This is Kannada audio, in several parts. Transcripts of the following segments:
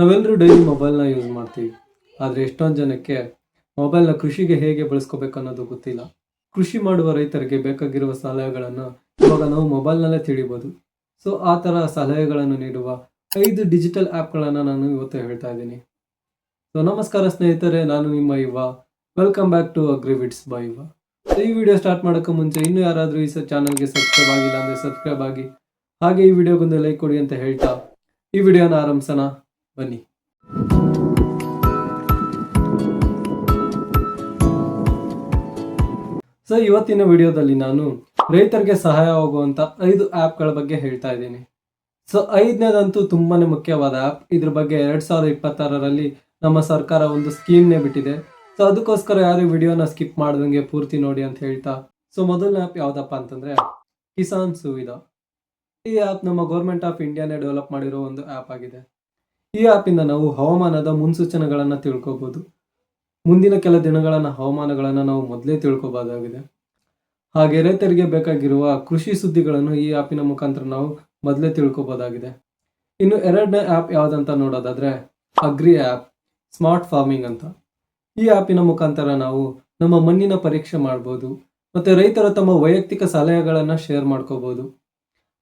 ನಾವೆಲ್ಲರೂ ಡೈಲಿ ಮೊಬೈಲ್ನ ಯೂಸ್ ಮಾಡ್ತೀವಿ. ಆದರೆ ಎಷ್ಟೊಂದು ಜನಕ್ಕೆ ಮೊಬೈಲ್ನ ಕೃಷಿಗೆ ಹೇಗೆ ಬಳಸ್ಕೋಬೇಕು ಅನ್ನೋದು ಗೊತ್ತಿಲ್ಲ. ಕೃಷಿ ಮಾಡುವ ರೈತರಿಗೆ ಬೇಕಾಗಿರುವ ಸಲಹೆಗಳನ್ನು ಇವಾಗ ನಾವು ಮೊಬೈಲ್ನಲ್ಲೇ ತಿಳಿಬೋದು. ಸೊ ಆ ಥರ ಸಲಹೆಗಳನ್ನು ನೀಡುವ ಐದು ಡಿಜಿಟಲ್ ಆ್ಯಪ್ಗಳನ್ನು ನಾನು ಇವತ್ತು ಹೇಳ್ತಾ ಇದ್ದೀನಿ. ಸೊ ನಮಸ್ಕಾರ ಸ್ನೇಹಿತರೆ, ನಾನು ನಿಮ್ಮ Yuva welcome back to Agriwits by so ಈ ವಿಡಿಯೋ ಸ್ಟಾರ್ಟ್ ಮಾಡೋಕ್ಕೆ ಮುಂಚೆ ಇನ್ನೂ ಯಾರಾದರೂ ಈ ಚಾನಲ್ಗೆ ಸಬ್ಸ್ಕ್ರೈಬ್ ಆಗಿಲ್ಲ ಅಂದರೆ ಸಬ್ಸ್ಕ್ರೈಬ್ ಆಗಿ. ಹಾಗೆ ಈ ವಿಡಿಯೋಗೊಂದು ಲೈಕ್ ಕೊಡಿ ಅಂತ ಹೇಳ್ತಾ ಈ ವಿಡಿಯೋನ ಆರಂಭಿಸೋಣ. ಬನ್ನಿ. ಸೊ ಇವತ್ತಿನ ವಿಡಿಯೋದಲ್ಲಿ ನಾನು ರೈತರಿಗೆ ಸಹಾಯವಾಗುವಂಥ ಐದು ಆ್ಯಪ್ಗಳ ಬಗ್ಗೆ ಹೇಳ್ತಾ ಇದ್ದೀನಿ. ಸೊ ಐದನೇದಂತೂ ತುಂಬಾನೇ ಮುಖ್ಯವಾದ ಆ್ಯಪ್ ಇದ್ರ ಬಗ್ಗೆ ಎರಡ್ ಸಾವಿರದ ಇಪ್ಪತ್ತಾರರಲ್ಲಿ ನಮ್ಮ ಸರ್ಕಾರ ಒಂದು ಸ್ಕೀಮ್ನೇ ಬಿಟ್ಟಿದೆ. ಸೊ ಅದಕ್ಕೋಸ್ಕರ ಯಾರು ವಿಡಿಯೋನ ಸ್ಕಿಪ್ ಮಾಡ್ದಂಗೆ ಪೂರ್ತಿ ನೋಡಿ ಅಂತ ಹೇಳ್ತಾ. ಸೊ ಮೊದಲನೇ ಆ್ಯಪ್ ಯಾವ್ದಪ್ಪ ಅಂತಂದ್ರೆ ಕಿಸಾನ್ ಸುವಿಧಾ ಈ ಆ್ಯಪ್ ನಮ್ಮ ಗೌರ್ಮೆಂಟ್ ಆಫ್ ಇಂಡಿಯಾನೇ ಡೆವಲಪ್ ಮಾಡಿರೋ ಒಂದು ಆ್ಯಪ್ ಆಗಿದೆ. ಈ ಆ್ಯಪಿಂದ ನಾವು ಹವಾಮಾನದ ಮುನ್ಸೂಚನೆಗಳನ್ನು ತಿಳ್ಕೊಬೋದು. ಮುಂದಿನ ಕೆಲ ದಿನಗಳನ್ನು ಹವಾಮಾನಗಳನ್ನು ನಾವು ಮೊದಲೇ ತಿಳ್ಕೊಬೋದಾಗಿದೆ. ಹಾಗೆ ರೈತರಿಗೆ ಬೇಕಾಗಿರುವ ಕೃಷಿ ಸುದ್ದಿಗಳನ್ನು ಈ ಆ್ಯಪಿನ ಮುಖಾಂತರ ನಾವು ಮೊದಲೇ ತಿಳ್ಕೊಬೋದಾಗಿದೆ. ಇನ್ನು ಎರಡನೇ ಆ್ಯಪ್ ಯಾವುದಂತ ನೋಡೋದಾದ್ರೆ ಅಗ್ರಿ ಆ್ಯಪ್ ಸ್ಮಾರ್ಟ್ ಫಾರ್ಮಿಂಗ್ ಅಂತ. ಈ ಆ್ಯಪಿನ ಮುಖಾಂತರ ನಾವು ನಮ್ಮ ಮಣ್ಣಿನ ಪರೀಕ್ಷೆ ಮಾಡ್ಬೋದು, ಮತ್ತೆ ರೈತರು ತಮ್ಮ ವೈಯಕ್ತಿಕ ಸಲಹೆಗಳನ್ನು ಶೇರ್ ಮಾಡ್ಕೋಬೋದು.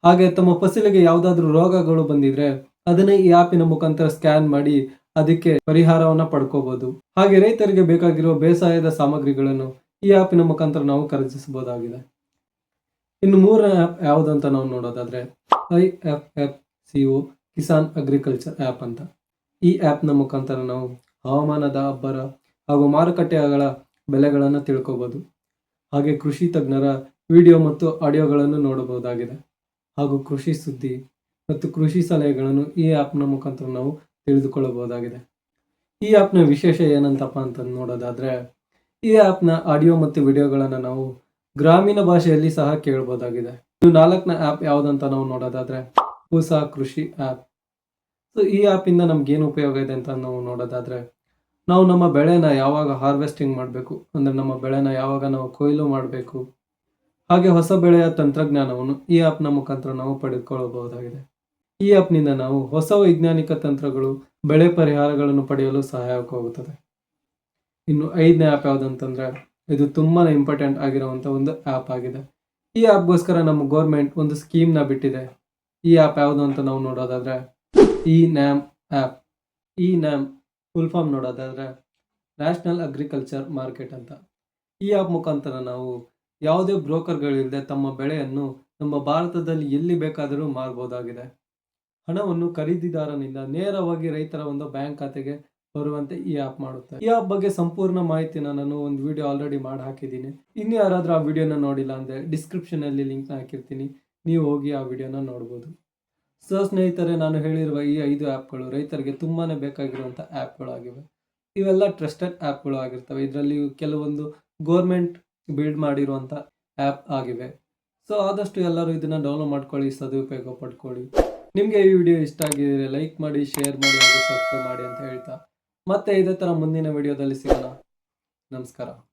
ಹಾಗೆ ತಮ್ಮ ಫಸಲಿಗೆ ಯಾವುದಾದ್ರೂ ರೋಗಗಳು ಬಂದಿದ್ರೆ ಅದನ್ನ ಈ ಆ್ಯಪಿನ ಮುಖಾಂತರ ಸ್ಕ್ಯಾನ್ ಮಾಡಿ ಅದಕ್ಕೆ ಪರಿಹಾರವನ್ನ ಪಡ್ಕೋಬಹುದು ಹಾಗೆ ರೈತರಿಗೆ ಬೇಕಾಗಿರುವ ಬೇಸಾಯದ ಸಾಮಗ್ರಿಗಳನ್ನು ಈ ಆ್ಯಪಿನ ಮುಖಾಂತರ ನಾವು ಖರೀದಿಸಬಹುದಾಗಿದೆ. ಇನ್ನು ಮೂರನೇ ಆ್ಯಪ್ ಯಾವುದಂತ ನಾವು ನೋಡೋದಾದ್ರೆ I F F C O Kisan agriculture app ಅಂತ. ಈ ಆ್ಯಪ್ನ ಮುಖಾಂತರ ನಾವು ಹವಾಮಾನದ ಅಬ್ಬರ ಹಾಗೂ ಮಾರುಕಟ್ಟೆಗಳ ಬೆಲೆಗಳನ್ನು ತಿಳ್ಕೋಬಹುದು ಹಾಗೆ ಕೃಷಿ ತಜ್ಞರ ವಿಡಿಯೋ ಮತ್ತು ಆಡಿಯೋಗಳನ್ನು ನೋಡಬಹುದಾಗಿದೆ. ಹಾಗೂ ಕೃಷಿ ಸುದ್ದಿ ಮತ್ತು ಕೃಷಿ ಸಲಹೆಗಳನ್ನು ಈ ಆ್ಯಪ್ನ ಮುಖಾಂತರ ನಾವು ತಿಳಿದುಕೊಳ್ಳಬಹುದಾಗಿದೆ. ಈ ಆ್ಯಪ್ನ ವಿಶೇಷ ಏನಂತಪ್ಪ ಅಂತ ನೋಡೋದಾದ್ರೆ, ಈ ಆ್ಯಪ್ನ ಆಡಿಯೋ ಮತ್ತು ವಿಡಿಯೋಗಳನ್ನು ನಾವು ಗ್ರಾಮೀಣ ಭಾಷೆಯಲ್ಲಿ ಸಹ ಕೇಳಬಹುದಾಗಿದೆ ಇದು ನಾಲ್ಕನೇ ಆ್ಯಪ್ ಯಾವುದಂತ ನಾವು ನೋಡೋದಾದ್ರೆ ಹೊಸ ಕೃಷಿ ಆ್ಯಪ್ ಸೊ ಈ ಆ್ಯಪಿಂದ ನಮ್ಗೆ ಏನು ಉಪಯೋಗ ಇದೆ ಅಂತ ನಾವು ನೋಡೋದಾದ್ರೆ, ನಾವು ನಮ್ಮ ಬೆಳೆನ ಯಾವಾಗ ಹಾರ್ವೆಸ್ಟಿಂಗ್ ಮಾಡಬೇಕು, ಅಂದರೆ ನಮ್ಮ ಬೆಳೆನ ಯಾವಾಗ ನಾವು ಕೊಯ್ಲು ಮಾಡಬೇಕು, ಹಾಗೆ ಹೊಸ ಬೆಳೆಯ ತಂತ್ರಜ್ಞಾನವನ್ನು ಈ ಆ್ಯಪ್ನ ಮುಖಾಂತರ ನಾವು ಪಡೆದುಕೊಳ್ಳಬಹುದಾಗಿದೆ. ಈ ಆ್ಯಪ್ನಿಂದ ನಾವು ಹೊಸ ವೈಜ್ಞಾನಿಕ ತಂತ್ರಗಳು, ಬೆಳೆ ಪರಿಹಾರಗಳನ್ನು ಪಡೆಯಲು ಸಹಾಯಕವಾಗುತ್ತದೆ. ಇನ್ನು ಐದನೇ ಆ್ಯಪ್ ಯಾವುದಂತಂದ್ರೆ, ಇದು ತುಂಬಾ ಇಂಪಾರ್ಟೆಂಟ್ ಆಗಿರುವಂಥ ಒಂದು ಆ್ಯಪ್ ಆಗಿದೆ. ಈ ಆ್ಯಪ್ಗೋಸ್ಕರ ನಮ್ಮ ಗೌರ್ಮೆಂಟ್ ಒಂದು ಸ್ಕೀಮ್ನ ಬಿಟ್ಟಿದೆ. ಈ ಆ್ಯಪ್ ಯಾವುದು ಅಂತ ನಾವು ನೋಡೋದಾದ್ರೆ e NAM app e NAM full form ನೋಡೋದಾದ್ರೆ ನ್ಯಾಷನಲ್ ಅಗ್ರಿಕಲ್ಚರ್ ಮಾರ್ಕೆಟ್ ಅಂತ. ಈ ಆ್ಯಪ್ ಮುಖಾಂತರ ನಾವು ಯಾವುದೇ ಬ್ರೋಕರ್ಗಳಿಲ್ಲದೆ ತಮ್ಮ ಬೆಳೆಯನ್ನು ನಮ್ಮ ಭಾರತದಲ್ಲಿ ಎಲ್ಲಿ ಬೇಕಾದರೂ ಮಾರಬಹುದಾಗಿದೆ ಹಣವನ್ನು ಖರೀದಿದಾರನಿಂದ ನೇರವಾಗಿ ರೈತರ ಒಂದು ಬ್ಯಾಂಕ್ ಖಾತೆಗೆ ಬರುವಂತೆ ಈ ಆಪ್ ಮಾಡುತ್ತೆ. ಈ ಆಪ್ ಬಗ್ಗೆ ಸಂಪೂರ್ಣ ಮಾಹಿತಿನ ನಾನು ಒಂದು ವಿಡಿಯೋ ಆಲ್ರೆಡಿ ಮಾಡಿ ಹಾಕಿದ್ದೀನಿ. ಇನ್ನು ಯಾರಾದರೂ ಆ ವಿಡಿಯೋನ ನೋಡಿಲ್ಲ ಅಂದರೆ ಡಿಸ್ಕ್ರಿಪ್ಷನಲ್ಲಿ ಲಿಂಕ್ನ ಹಾಕಿರ್ತೀನಿ. ನೀವು ಹೋಗಿ ಆ ವಿಡಿಯೋನ ನೋಡ್ಬೋದು. ಸೊ ಸ್ನೇಹಿತರೆ, ನಾನು ಹೇಳಿರುವ ಈ ಐದು ಆ್ಯಪ್ಗಳು ರೈತರಿಗೆ ತುಂಬಾ ಬೇಕಾಗಿರುವಂಥ ಆ್ಯಪ್ಗಳಾಗಿವೆ ಇವೆಲ್ಲ ಟ್ರಸ್ಟೆಡ್ ಆ್ಯಪ್ಗಳು ಆಗಿರ್ತವೆ. ಇದರಲ್ಲಿ ಕೆಲವೊಂದು ಗೋರ್ಮೆಂಟ್ ಬಿಲ್ಡ್ ಮಾಡಿರುವಂಥ ಆ್ಯಪ್ ಆಗಿವೆ. ಸೊ ಆದಷ್ಟು ಎಲ್ಲರೂ ಇದನ್ನು ಡೌನ್ಲೋಡ್ ಮಾಡ್ಕೊಳ್ಳಿ, ಸದುಪಯೋಗ ಪಡ್ಕೊಳ್ಳಿ. ನಿಮಗೆ ಈ ವಿಡಿಯೋ ಇಷ್ಟ ಆಗಿದ್ರೆ ಲೈಕ್ ಮಾಡಿ ಶೇರ್ ಮಾಡಿ ಹಾಗೂ ಸಬ್ಸ್ಕ್ರೈಬ್ ಮಾಡಿ ಅಂತ ಹೇಳ್ತಾ ಮತ್ತೆ ಇದೇ ಥರ ಮುಂದಿನ ವಿಡಿಯೋದಲ್ಲಿ ಸಿಗೋಣ. ನಮಸ್ಕಾರ.